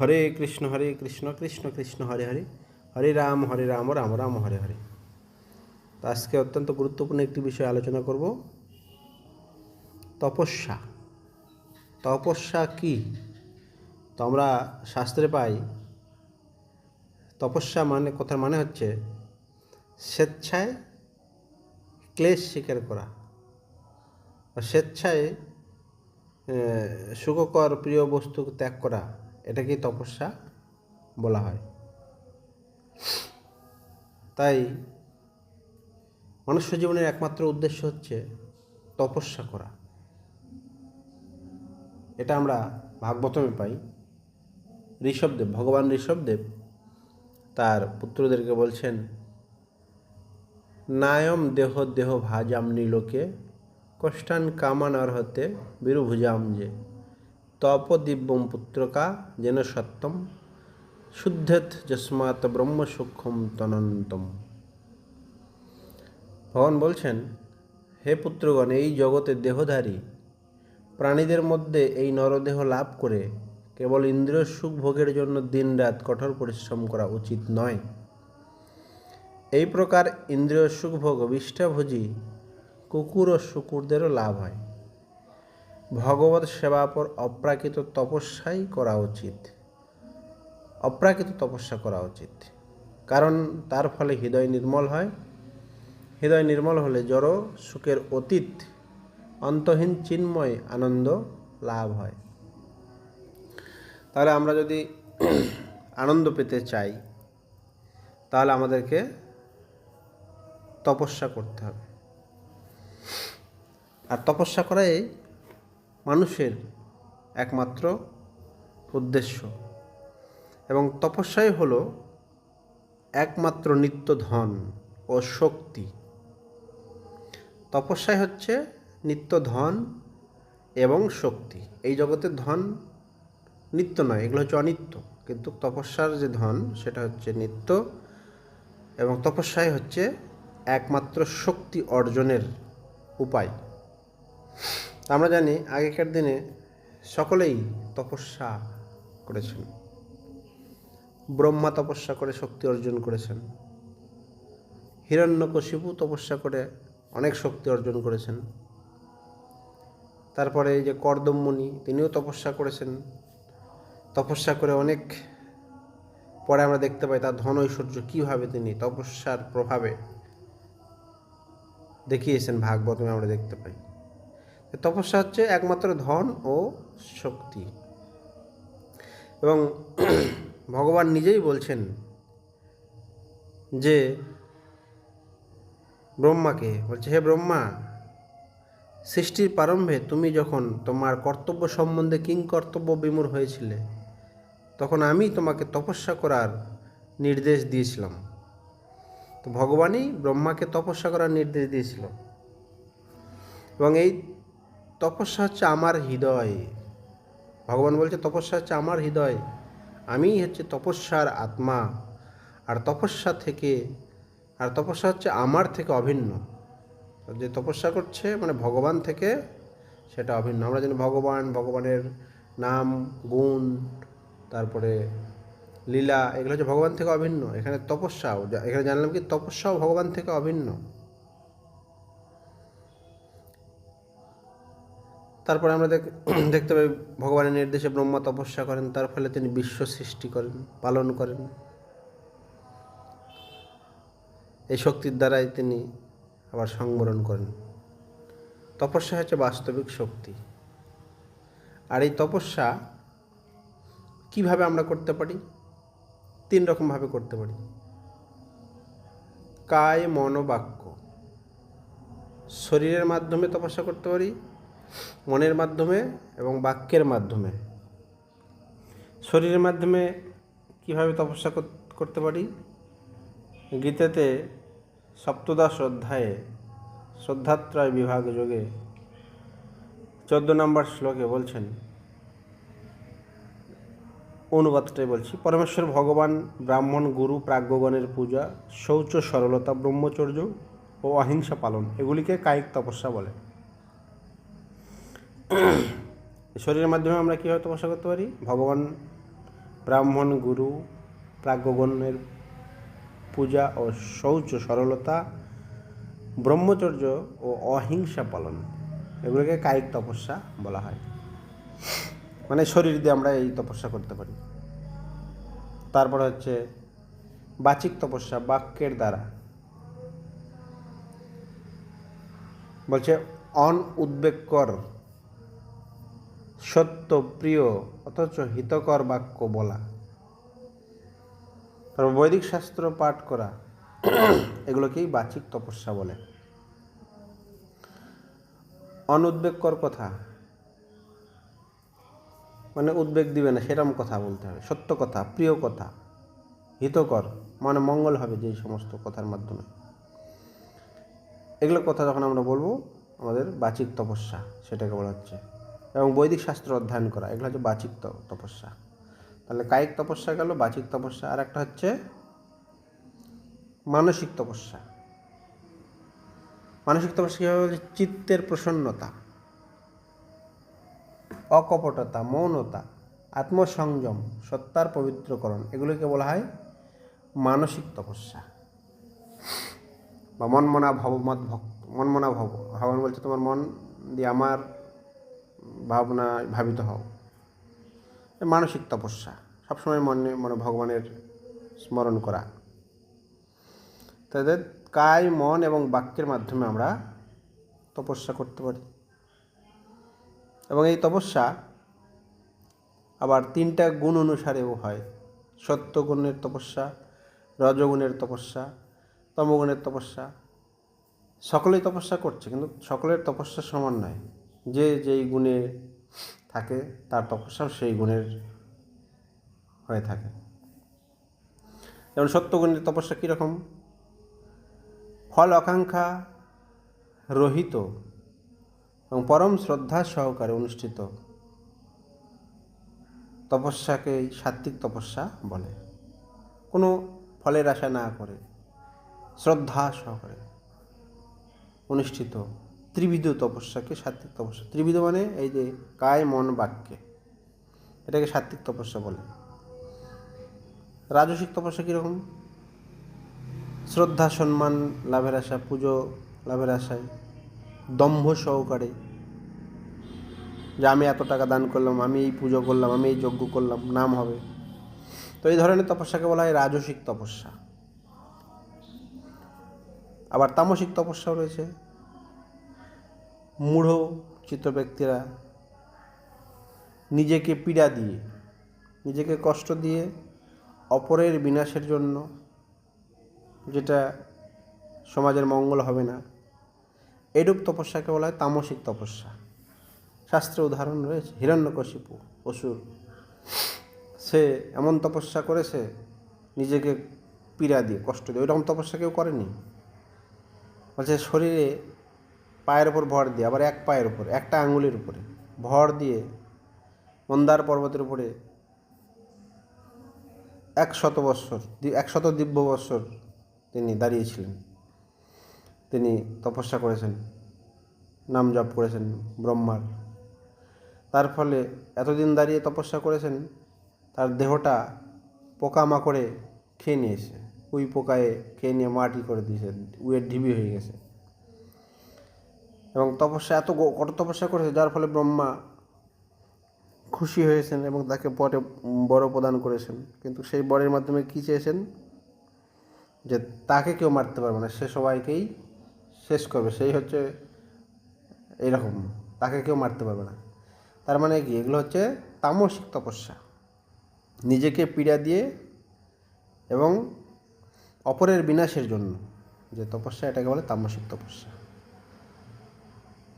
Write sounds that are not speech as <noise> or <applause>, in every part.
হরে কৃষ্ণ হরে কৃষ্ণ কৃষ্ণ কৃষ্ণ, হরে হরে হরে রাম হরে রাম রাম রাম, হরে হরে। তো আজকে অত্যন্ত গুরুত্বপূর্ণ একটি বিষয় আলোচনা করব। তপস্যা। তপস্যা কি? তো আমরা শাস্ত্রে পাই, তপস্যা মানে কথার মানে হচ্ছে স্বেচ্ছায় ক্লেশ স্বীকার করা। স্বেচ্ছায় সুখকর, প্রিয় বস্তু ত্যাগ করা। এটাকেই তপস্যা বলা হয়। তাই মনুষ্য জীবনের একমাত্র উদ্দেশ্য হচ্ছে তপস্যা করা। এটা আমরা ভাগবতমে পাই। ঋষভদেব, ভগবান ঋষভদেব তার পুত্রদেরকে বলছেন, নায়ম দেহ দেহ ভাজাম নীলোকে, কষ্টান কামান অর্হতে বিরুভুজাম যে। তপ দিব্যম পুত্রকা যেন সত্যম। শুদ্ধেত যস্মাত ব্রহ্ম সূক্ষ্ম তনন্তম ভগবান বলছেন, হে পুত্রগণ, এই জগতে দেহধারী, প্রাণীদের মধ্যে এই নরদেহ লাভ করে কেবল ইন্দ্রিয় সুখ ভোগের জন্য দিনরাত কঠোর পরিশ্রম করা উচিত নয়। এই প্রকার ইন্দ্রিয় সুখ ভোগ অভিষ্ঠাভোজী কুকুর ও শুকুরদেরও লাভ হয়। ভগবত সেবা পর অপ্রাকৃত তপস্যাই করা উচিত। অপ্রাকৃত তপস্যা করা উচিত। কারণ তার ফলে হৃদয় নির্মল হয়। হৃদয় নির্মল হলে জড় সুখের অতীত, অন্তহীন চিন্ময় আনন্দ লাভ হয়। তাহলে আমরা যদি আনন্দ পেতে চাই, তাহলে আমাদেরকে তপস্যা করতে হবে। আর তপস্যা করাই মানুষের একমাত্র উদ্দেশ্য। এবং তপস্যাই হলো একমাত্র নিত্য ধন ও শক্তি। তপস্যাই হচ্ছে নিত্য ধন এবং শক্তি। এই জগতের ধন নিত্য নয়, এগুলো হচ্ছে অনিত্য। কিন্তু তপস্যার যে ধন, সেটা হচ্ছে নিত্য এবং তপস্যাই হচ্ছে একমাত্র শক্তি অর্জনের উপায়। আমরা জানি আগেকার দিনে সকলেই তপস্যা করেছেন। ব্রহ্মা তপস্যা করে শক্তি অর্জন করেছেন। হিরণ্যকশিপু তপস্যা করে অনেক শক্তি অর্জন করেছেন। তারপরে এই যে কর্দমমণি, তিনিও তপস্যা করেছেন। তপস্যা করে অনেক পরে আমরা দেখতে পাই তার ধন ঐশ্বর্য কীভাবে তিনি তপস্যার প্রভাবে দেখিয়েছেন ভাগবতমে আমরা দেখতে পাই। তপস্যা হচ্ছে একমাত্র ধন ও শক্তি। এবং <clears throat> ভগবান নিজেই বলছেন যে, ব্রহ্মাকে, বলছে, হে ব্রহ্মা, সৃষ্টির প্রারম্ভে তুমি যখন তোমার কর্তব্য সম্বন্ধে কিং কর্তব্য বিমূর হয়েছিলে, তখন আমি তোমাকে তপস্যা করার নির্দেশ দিয়েছিলাম। তো ভগবানই ব্রহ্মাকে তপস্যা করার নির্দেশ দিয়েছিল। এবং এই তপস্যা হচ্ছে আমার হৃদয়। ভগবান বলছে, তপস্যা হচ্ছে আমার হৃদয়। আমিই হচ্ছে তপস্যার আত্মা। আর তপস্যা থেকে, আর তপস্যা হচ্ছে আমার থেকে অভিন্ন। যে তপস্যা করছে মানে ভগবান থেকে সেটা অভিন্ন। আমরা জানি ভগবান, ভগবানের নাম, গুণ, তারপরে লীলা, এগুলো হচ্ছে ভগবান থেকে অভিন্ন। এখানে তপস্যাও, এখানে জানলাম কি তপস্যাও ভগবান থেকে অভিন্ন। তারপরে আমরা দেখ <clears throat> দেখতে পাই ভগবানের নির্দেশে ব্রহ্মা তপস্যা করেন, তার ফলে তিনি বিশ্ব সৃষ্টি করেন, পালন করেন। এই শক্তির দ্বারাই তিনি আবার সংবরণ করেন। তপস্যা হচ্ছে বাস্তবিক শক্তি। আর এই তপস্যা কীভাবে আমরা করতে পারি? তিন রকমভাবে করতে পারি। কায় মন বাক্য শরীরের মাধ্যমে তপস্যা করতে পারি মনের মাধ্যমে এবং বাক্যের মাধ্যমে। শরীরের মাধ্যমে কীভাবে তপস্যা কর- করতে পারি? গীতাতে সপ্তদশ অধ্যায়ে শ্রদ্ধাত্রয় বিভাগ যোগে চোদ্দ নম্বর শ্লোকে বলছেন, অনুবাদটাই বলছি, পরমেশ্বর ভগবান, ব্রাহ্মণ, গুরু, প্রাজ্ঞগণের পূজা, শৌচ, সরলতা, ব্রহ্মচর্য ও অহিংসা পালন, এগুলিকে কায়িক তপস্যা বলে। <coughs> শরীরের মাধ্যমে আমরা কীভাবে তপস্যা করতে পারি? ভগবান, ব্রাহ্মণ, গুরু প্রাজ্ঞগণ্যের পূজা ও শৌচ, সরলতা, ব্রহ্মচর্য ও অহিংসা পালন। এগুলোকে কায়িক তপস্যা বলা হয়। মানে শরীর দিয়ে আমরা এই তপস্যা করতে পারি। তারপর হচ্ছে বাচিক তপস্যা, বাক্যের দ্বারা। বলছে, অন উদ্বেগকর সত্য প্রিয় অথচ হিতকর বাক্য বলা। তারপর বৈদিক শাস্ত্র পাঠ করা, এগুলোকেই বাচিক তপস্যা বলে। অনুদ্বেগকর কথা। মানে উদ্বেগ দিবে না সেরকম কথা বলতে হবে। সত্য কথা, প্রিয় কথা, হিতকর মানে মঙ্গল হবে যেই সমস্ত কথার মাধ্যমে। এগুলো কথা যখন আমরা বলব, আমাদের বাচিক তপস্যা, সেটাকে বলা হচ্ছে। এবং বৈদিক শাস্ত্র অধ্যয়ন করা, এগুলো হচ্ছে বাচিক তপস্যা। তাহলে কায়িক তপস্যা গেল, বাচিক তপস্যা, আর একটা হচ্ছে মানসিক তপস্যা। মানসিক তপস্যা কীভাবে বলছে? চিত্তের প্রসন্নতা, অকপটতা, মৌনতা, আত্মসংযম, সত্তার পবিত্রকরণ, এগুলোকে বলা হয় মানসিক তপস্যা। বা মনমনা ভবমত ভক্ত মনমনা ভব ভগবান বলছে তোমার মন দিয়ে আমার ভাবনা ভাবিত হও। মানসিক তপস্যা, সবসময় মনে মনে ভগবানের স্মরণ করা। তাদের কায়, মন এবং বাক্যের মাধ্যমে আমরা তপস্যা করতে পারি। এবং এই তপস্যা আবার তিনটা গুণ অনুসারেও হয়। সত্যগুণের তপস্যা, রজগুণের তপস্যা, তমগুণের তপস্যা। সকলেই তপস্যা করছে, কিন্তু সকলের তপস্যা সমান নয়। যে যেই গুণে থাকে, তার তপস্যাও সেই গুণের হয়ে থাকে। যেমন সত্যগুণের তপস্যা কীরকম? ফল আকাঙ্ক্ষা রহিত এবং পরম শ্রদ্ধা সহকারে অনুষ্ঠিত। তপস্যাকেই সাত্বিক তপস্যা বলে। কোনো ফলের আশা না করে, শ্রদ্ধা সহকারে অনুষ্ঠিত। ত্রিবিধ তপস্যাকে সাত্বিক তপস্যা। ত্রিবিধ মানে এই যে কায়, মন, বাক্যে। এটাকে সাত্বিক তপস্যা বলে। রাজসিক তপস্যা কীরকম? শ্রদ্ধা, সম্মান, লাভের আশা, পুজো, লাভের আশায়। দম্ভ সহকারে। যে আমি এত টাকা দান করলাম, আমি এই পুজো করলাম, আমি এই যজ্ঞ করলাম, নাম হবে। তো এই ধরনের তপস্যাকে বলা হয় রাজসিক তপস্যা। আবার তামসিক তপস্যাও রয়েছে। মূঢ় চিত্ত ব্যক্তিরা নিজেকে পীড়া দিয়ে, নিজেকে কষ্ট দিয়ে অপরের বিনাশের জন্য যেটা সমাজের মঙ্গল হবে না, এরূপ তপস্যাকে বলা হয় তামসিক তপস্যা। শাস্ত্রে উদাহরণ রয়েছে, হিরণ্যকশিপু, অসুর। সে এমন তপস্যা করেছে, নিজেকে পীড়া দিয়ে, কষ্ট দিয়ে। ওইরকম তপস্যা কেউ করেনি। বলছে শরীরে পায়ের ওপর ভর দিয়ে, আবার এক পায়ের উপর, একটা আঙুলের উপরে ভর দিয়ে মন্দার পর্বতের উপরে এক শত বৎসর এক শত দিব্য বৎসর তিনি দাঁড়িয়েছিলেন। তিনি তপস্যা করেছেন, নাম জপ করেছেন ব্রহ্মার। তার ফলে এতদিন দাঁড়িয়ে তপস্যা করেছেন, তার দেহটা পোকামাকড়ে খেয়ে নিয়েছে। উই পোকায় খেয়ে নিয়ে মাটি করে দিয়েছে, উয়ের ঢিবি হয়ে গেছে। এবং তপস্যা, এত কঠোর তপস্যা করেছে, যার ফলে ব্রহ্মা খুশি হয়েছেন এবং তাকে বর প্রদান করেছেন। কিন্তু সেই বরের মাধ্যমে কী চেয়েছেন? যে তাকে কেউ মারতে পারবে না, সে সবাইকেই শেষ করবে। সেই হচ্ছে এরকম, তাকে কেউ মারতে পারবে না। তার মানে কি? এগুলো হচ্ছে তামসিক তপস্যা। নিজেকে পীড়া দিয়ে এবং অপরের বিনাশের জন্য। যে তপস্যা, এটাকে বলে তামসিক তপস্যা।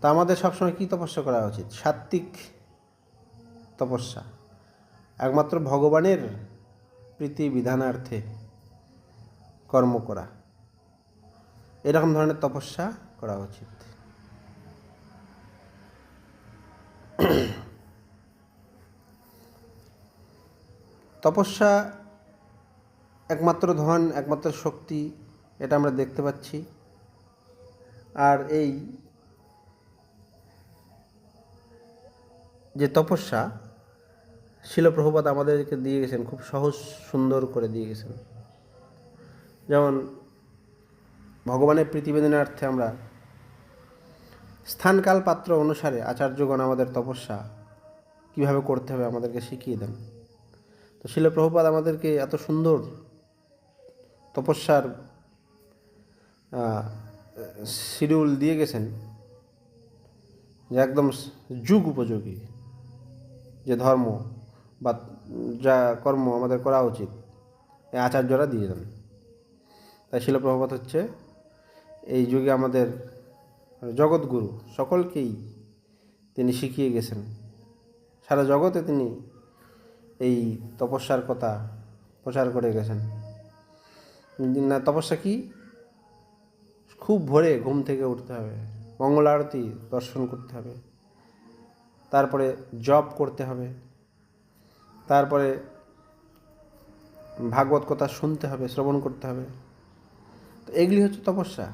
তা আমাদের সবসময় কী তপস্যা করা উচিত? সাত্ত্বিক তপস্যা। একমাত্র ভগবানের প্রীতি বিধানার্থে কর্ম করা। এরকম ধরনের তপস্যা করা উচিত। তপস্যা একমাত্র ধন, একমাত্র শক্তি, এটা আমরা দেখতে পাচ্ছি। আর এই যে তপস্যা শিলপ্রভুপাত আমাদেরকে দিয়ে গেছেন, খুব সহজ সুন্দর করে দিয়ে গেছেন। যেমন ভগবানের প্রীতিবেদনার্থে আমরা, স্থানকাল পাত্র অনুসারে আচার্যগণ আমাদের তপস্যা কীভাবে করতে হবে আমাদেরকে শিখিয়ে দেন। তো শিলপ্রভুপাত আমাদেরকে এত সুন্দর তপস্যার শিডিউল দিয়ে গেছেন, যে একদম যুগ উপযোগী। যে ধর্ম বা যা কর্ম আমাদের করা উচিত, এই আচার্যরা দিয়ে দেন। তাই শিলপ্রভাত হচ্ছে এই যুগে আমাদের জগৎগুরু সকলকেই তিনি শিখিয়ে গেছেন। সারা জগতে তিনি এই তপস্যার কথা প্রচার করে গেছেন। না, তপস্যা কি? খুব ভোরে ঘুম থেকে উঠতে হবে মঙ্গল আরতি দর্শন করতে হবে। তারপরে জব করতে হবে। তারপরে ভাগবত কথা শুনতে হবে, শ্রবণ করতে হবে। তো এগুলি হচ্ছে তপস্যা।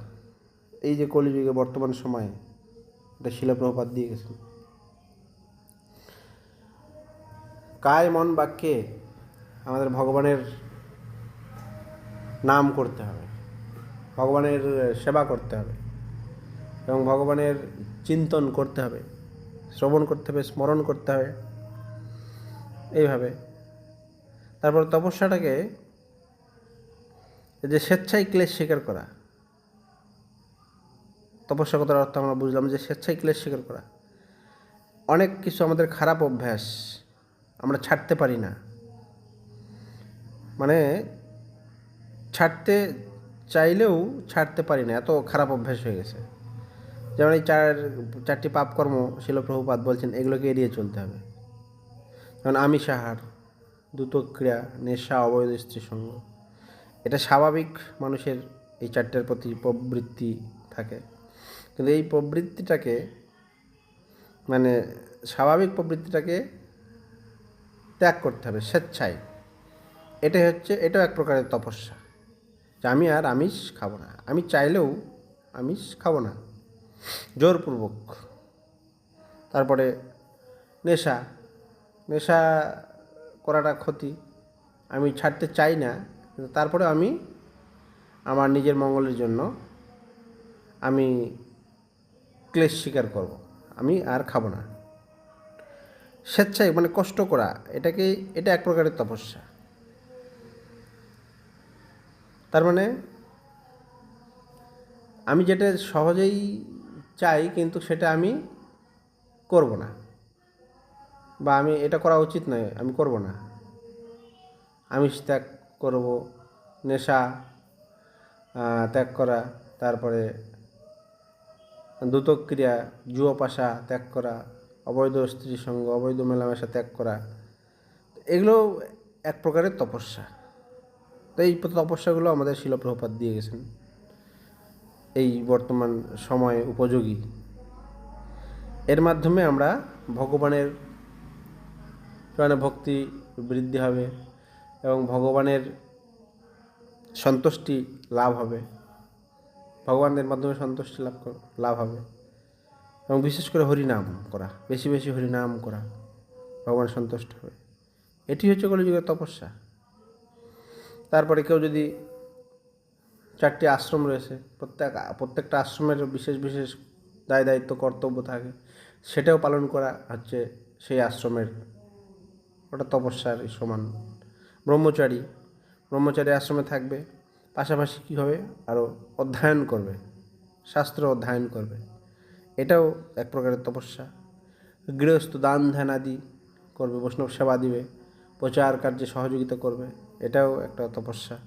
এই যে কলিযুগে বর্তমান সময়ে, এটা শিলপ্রপাত দিয়ে গেছেন কায় মন বাক্যে আমাদের ভগবানের নাম করতে হবে, ভগবানের সেবা করতে হবে এবং ভগবানের চিন্তন করতে হবে। শ্রবণ করতে হবে, স্মরণ করতে হবে। এইভাবে। তারপর তপস্যাটাকে যে স্বেচ্ছায় ক্লেশ স্বীকার করা। তপস্যা কথার অর্থ আমরা বুঝলাম যে স্বেচ্ছায় ক্লেশ স্বীকার করা। অনেক কিছু আমাদের খারাপ অভ্যাস আমরা ছাড়তে পারি না। মানে ছাড়তে চাইলেও ছাড়তে পারি না, এত খারাপ অভ্যাস হয়ে গেছে। যেমন এই চার, চারটি পাপকর্ম শিলপ্রভুপাত বলছেন, এগুলোকে এড়িয়ে চলতে হবে। যেমন আমিষ আহার, দ্রুত ক্রিয়া, নেশা, অবৈধ স্ত্রী সঙ্গ। এটা স্বাভাবিক মানুষের এই চারটার প্রতি প্রবৃত্তি থাকে। কিন্তু এই প্রবৃত্তিটাকে মানে স্বাভাবিক প্রবৃত্তিটাকে ত্যাগ করতে হবে, স্বেচ্ছায়। এটাই হচ্ছে, এটাও এক প্রকারের তপস্যা। যে আমি আর আমিষ খাব না। আমি চাইলেও আমিষ খাব না। জোরপূর্বক। তারপরে নেশা নেশা করাটা ক্ষতি। আমি ছাড়তে চাই না, কিন্তু তারপরে আমি আমার নিজের মঙ্গলের জন্য আমি ক্লেশ স্বীকার করব। আমি আর খাব না। স্বেচ্ছায় মানে কষ্ট করা, এটাকে, এটা এক প্রকারের তপস্যা। তার মানে আমি যেটা সহজেই চাই, কিন্তু সেটা আমি করব না। বা আমি এটা করা উচিত নয়, আমি করব না। আমিষ ত্যাগ করব, নেশা ত্যাগ করা, তারপরে দ্রুতক্রিয়া জুয়োপাশা ত্যাগ করা, অবৈধ স্ত্রী সঙ্গ, অবৈধ মেলামেশা ত্যাগ করা, এগুলো এক প্রকারের তপস্যা। তো এই তপস্যাগুলো আমাদের শিলপ্রভুপাত দিয়ে গেছেন। এই বর্তমান সময়ে উপযোগী। এর মাধ্যমে আমরা ভগবানের মানে ভক্তি বৃদ্ধি হবে এবং ভগবানের সন্তুষ্টি লাভ হবে। ভগবানের মাধ্যমে সন্তুষ্টি লাভ লাভ হবে। এবং বিশেষ করে হরিনাম করা, বেশি বেশি হরিনাম করা, ভগবান সন্তুষ্ট হবে এটি হচ্ছে কলিযুগের তপস্যা। তারপরে কেউ যদি চারটি আশ্রম রয়েছে। প্রত্যেক প্রত্যেকটা আশ্রমের বিশেষ বিশেষ দায় দায়িত্ব, কর্তব্য থাকে। সেটাও পালন করা হচ্ছে সেই আশ্রমের। ওটা তপস্যার সমান। ব্রহ্মচারী ব্রহ্মচারী আশ্রমে থাকবে। পাশাপাশি কী হবে? আরও অধ্যয়ন করবে। শাস্ত্র অধ্যয়ন করবে। এটাও এক প্রকারের তপস্যা। গৃহস্থ দান, ধ্যান আদি করবে, বৈষ্ণব সেবা দিবে, প্রচার কার্যে সহযোগিতা করবে। এটাও একটা তপস্যা।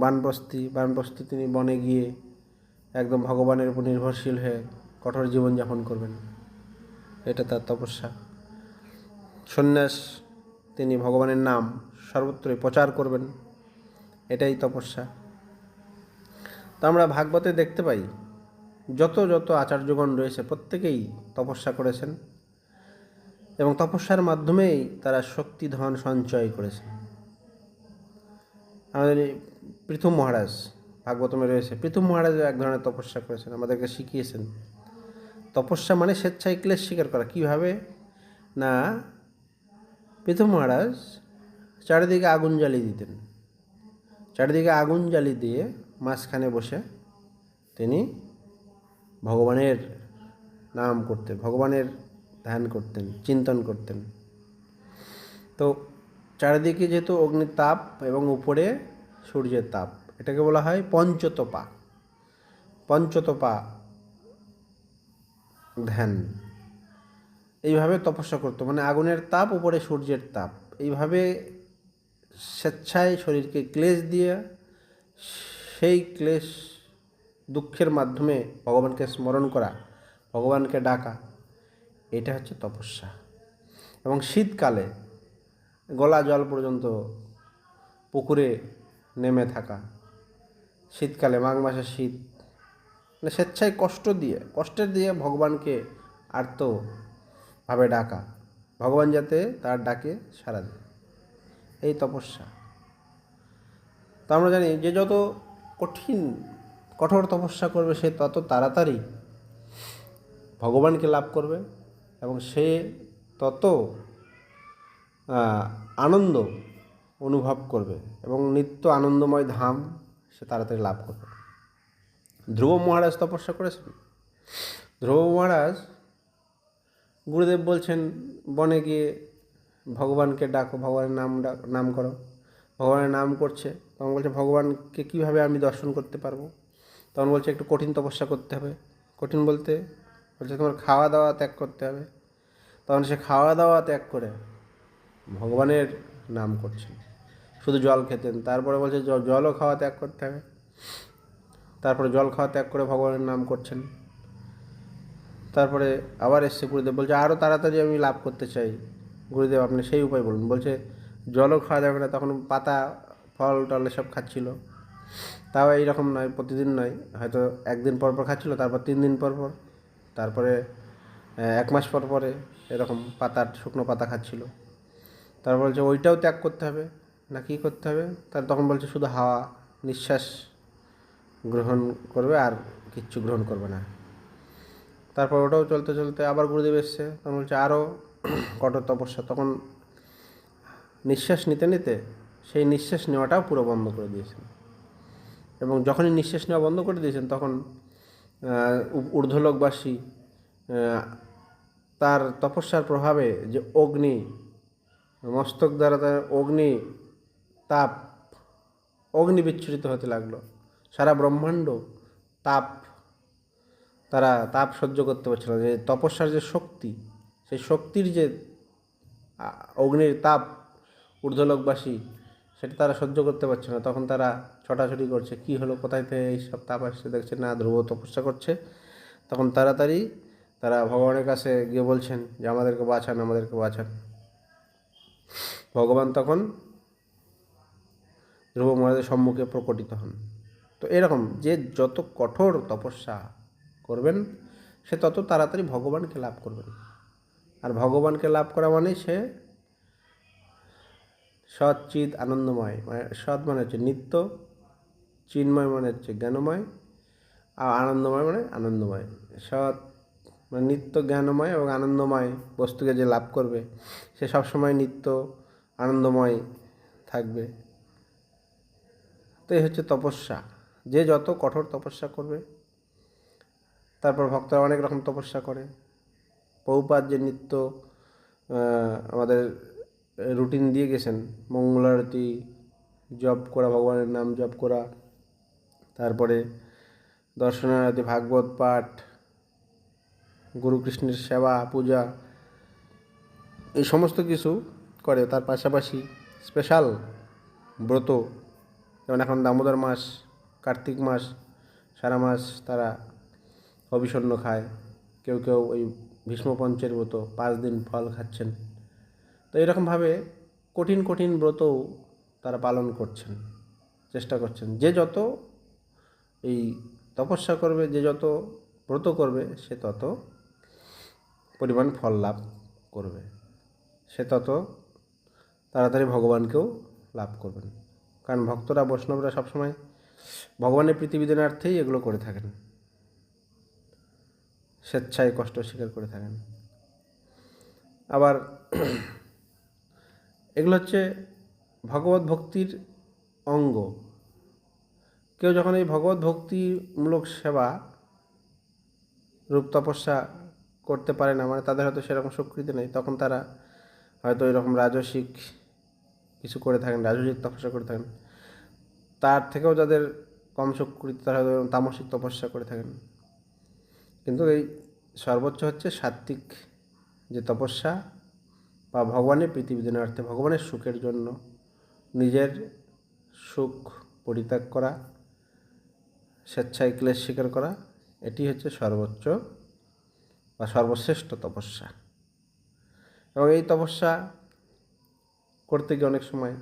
বানপ্রস্থি বানপ্রস্থি তিনি বনে গিয়ে একদম ভগবানের উপর নির্ভরশীল হয়ে কঠোর জীবনযাপন করবেন। এটা তার তপস্যা। সন্ন্যাস, তিনি ভগবানের নাম সর্বত্রই প্রচার করবেন। এটাই তপস্যা। তা আমরা ভাগবতে দেখতে পাই, যত যত আচার্যগণ রয়েছে প্রত্যেকেই তপস্যা করেছেন এবং তপস্যার মাধ্যমেই তারা শক্তি, ধন, সঞ্চয় করেছেন। আমাদের পৃথু মহারাজ, ভাগবতমে রয়েছে। পৃথু মহারাজ এক ধরনের তপস্যা করেছেন, আমাদেরকে শিখিয়েছেন। তপস্যা মানে স্বেচ্ছায় ক্লেশ স্বীকার করা। কীভাবে? না পৃথু মহারাজ চারিদিকে আগুন জ্বালিয়ে দিতেন। চারিদিকে আগুন জ্বালিয়ে দিয়ে মাঝখানে বসে তিনি ভগবানের নাম করতেন, ভগবানের ধ্যান করতেন, চিন্তন করতেন। তো চারিদিকে যেহেতু অগ্নির তাপ এবং উপরে সূর্যের তাপ, এটাকে বলা হয় পঞ্চতপা। পঞ্চতপা ধ্যান। এইভাবে তপস্যা করতো মানে আগুনের তাপ, উপরে সূর্যের তাপ। এইভাবে স্বেচ্ছায় শরীরকে ক্লেশ দিয়ে সেই ক্লেশ দুঃখের মাধ্যমে ভগবানকে স্মরণ করা, ভগবানকে ডাকা, এটা হচ্ছে তপস্যা। এবং শীতকালে গলা জল পর্যন্ত পুকুরে নেমে থাকা। শীতকালে মাঘ মাসের শীত মানে স্বেচ্ছায় কষ্ট দিয়ে, কষ্টের দিয়ে ভগবানকে আর্তভাবে ডাকা। ভগবান যাতে তার ডাকে সারা দেয় এই তপস্যা। তো আমরা জানি যে যত কঠিন, কঠোর তপস্যা করবে সে তত তাড়াতাড়ি ভগবানকে লাভ করবে এবং সে তত আনন্দ অনুভব করবে এবং নিত্য আনন্দময় ধাম সে তাড়াতাড়ি লাভ করবে। ধ্রুব মহারাজ তপস্যা করেছেন। ধ্রুব মহারাজ গুরুদেব বলছেন, বনে গিয়ে ভগবানকে ডাকো, ভগবানের নাম ডাক নাম করো। ভগবানের নাম করছে। তখন বলছে, ভগবানকে কীভাবে আমি দর্শন করতে পারব? তখন বলছে, একটু কঠিন তপস্যা করতে হবে। কঠিন বলতে বলছে, তোমার খাওয়া দাওয়া ত্যাগ করতে হবে। তখন সে খাওয়া দাওয়া ত্যাগ করে ভগবানের নাম করছেন। শুধু জল খেতেন। তারপরে বলছে জলও খাওয়া ত্যাগ করতে হবে। তারপরে জল খাওয়া ত্যাগ করে ভগবানের নাম করছেন। তারপরে আবার এসছে গুরুদেব। বলছে আরও তাড়াতাড়ি আমি লাভ করতে চাই। গুরুদেব আপনি সেই উপায় বলুন। বলছে, জলও খাওয়া যাবে না। তখন পাতা, ফল, টল এসব খাচ্ছিল। তাও এইরকম নয়, প্রতিদিন নয়। হয়তো একদিন পর পর খাচ্ছিল, তারপর তিন দিন পর পর, তারপরে এক মাস পর পরে এরকম পাতার শুকনো পাতা খাচ্ছিল। তারপর বলছে, ওইটাও ত্যাগ করতে হবে। না, কি করতে হবে? তার তখন বলছে, শুধু হাওয়া, নিঃশ্বাস গ্রহণ করবে আর কিচ্ছু গ্রহণ করবে না। তারপর ওটাও চলতে চলতে আবার গুরুদেব এসছে। তখন বলছে আরও কঠোর তপস্যা। তখন নিঃশ্বাস নিতে নিতে সেই নিঃশ্বাস নেওয়াটাও পুরো বন্ধ করে দিয়েছেন। এবং যখনই নিঃশ্বাস নেওয়া বন্ধ করে দিয়েছেন, তখন ঊর্ধ্বলোকবাসী তার তপস্যার প্রভাবে যে অগ্নি মস্তক দ্বারা তার অগ্নি, তাপ, অগ্নি বিচ্ছুরিত হতে লাগল। সারা ব্রহ্মাণ্ড তাপ তারা তাপ সহ্য করতে পারছিল না। যে তপস্যার যে শক্তি, সেই শক্তির যে অগ্নির তাপ ঊর্ধ্বলোকবাসী, সেটা তারা সহ্য করতে পারছে না। তখন তারা ছটাছটি করছে, কি হলো, কোথায় থেকে এইসব তাপ আসছে দেখছে? না, ধ্রুব তপস্যা করছে। তখন তাড়াতাড়ি তারা ভগবানের কাছে গিয়ে বলছেন যে, আমাদেরকে বাঁচান আমাদেরকে বাঁচান। ভগবান তখন ধ্রুব মহারাজের সম্মুখে প্রকটিত হন। তো এরকম যে যত কঠোর তপস্যা করবেন, সে তত তাড়াতাড়ি ভগবানকে লাভ করবেন। আর ভগবানকে লাভ করা মানে সে সৎ চিত আনন্দময় মানে সৎ মানে হচ্ছে নিত্য, চিন্ময় মানে হচ্ছে জ্ঞানময়, আর আনন্দময় মানে আনন্দময়। সৎ মানে নিত্য জ্ঞানময় এবং আনন্দময় বস্তুকে যে লাভ করবে, সে সবসময় নিত্য আনন্দময় থাকবে। তো এই হচ্ছে তপস্যা। যে যত কঠোর তপস্যা করবে, তারপর ভক্তরা অনেক রকম তপস্যা করে। পৌপাত যে নিত্য আমাদের রুটিন দিয়ে গেছেন মঙ্গলারতি জপ করা, ভগবানের নাম জপ করা, তারপরে দর্শনারতি ভাগবত পাঠ গুরুকৃষ্ণের সেবা, পূজা, এই সমস্ত কিছু করে। তার পাশাপাশি স্পেশাল ব্রত, যেমন এখন দামোদর মাস, কার্তিক মাস, সারা মাস তারা অবিষণ্ণ খায়। কেউ কেউ ওই ভীষ্মপঞ্চের ব্রত, পাঁচ দিন ফল খাচ্ছেন। তো এরকমভাবে কঠিন কঠিন ব্রতও তারা পালন করছেন, চেষ্টা করছেন। যে যত এই তপস্যা করবে, যে যত ব্রত করবে, সে তত পরিমাণ ফল লাভ করবে। সে তত তাড়াতাড়ি ভগবানকেও লাভ করবেন। কারণ ভক্তরা, বৈষ্ণবরা সবসময় ভগবানের প্রীতিবিধানার্থেই এগুলো করে থাকেন। স্বেচ্ছায় কষ্ট স্বীকার করে থাকেন। আবার <clears throat> এগুলো হচ্ছে ভগবত ভক্তির অঙ্গ। কেউ যখন এই ভগবত ভক্তিমূলক সেবা, রূপ তপস্যা করতে পারে না মানে তাদের হয়তো সেরকম স্বীকৃতি নেই। তখন তারা হয়তো এরকম রাজসিক কিছু করে থাকেন রাজসিক তপস্যা করে থাকেন। তার থেকেও যাদের কম স্বীকৃতি, তারা হয়তো তামসিক তপস্যা করে থাকেন। কিন্তু এই সর্বোচ্চ হচ্ছে সাত্ত্বিক যে তপস্যা বা ভগবানের প্রীতি বিধানার্থে ভগবানের সুখের জন্য নিজের সুখ পরিত্যাগ করা, স্বেচ্ছায় ক্লেশ স্বীকার করা, এটি হচ্ছে সর্বোচ্চ বা সর্বশ্রেষ্ঠ তপস্যা। এবং এই তপস্যা করতে গিয়ে অনেক সময়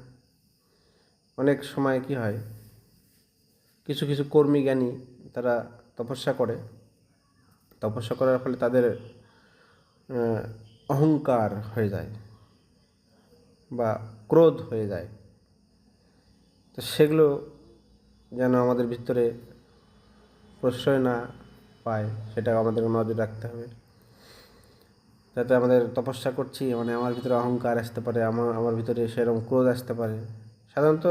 অনেক সময় কি হয়, কিছু কিছু কর্মী জ্ঞানী তারা তপস্যা করে। তপস্যা করার ফলে তাদের অহংকার হয়ে যায় বা ক্রোধ হয়ে যায়। তো সেগুলো যেন আমাদের ভিতরে প্রশ্রয় না পায়, সেটা আমাদের নজর রাখতে হবে। যাতে আমাদের তপস্যা করছি মানে আমার ভিতরে অহংকার আসতে পারে, আমার আমার ভিতরে সেরকম ক্রোধ আসতে পারে। সাধারণত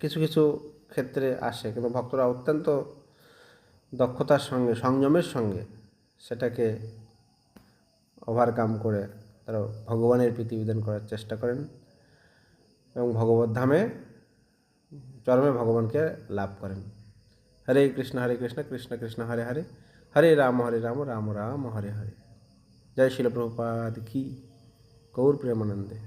কিছু কিছু ক্ষেত্রে আসে, কিন্তু ভক্তরা অত্যন্ত দক্ষতার সঙ্গে, সংযমের সঙ্গে সেটাকে ওভারকাম করে তারা ভগবানের প্রীতিবিধান করার চেষ্টা করেন এবং ভগবত ধামে, চরমে ভগবানকে লাভ করেন। হরে কৃষ্ণ হরে কৃষ্ণ কৃষ্ণ কৃষ্ণ, হরে হরে। হরে রাম হরে রাম রাম রাম হরে হরে জয় শিল প্রভুপাদ কি গৌর প্রেমানন্দে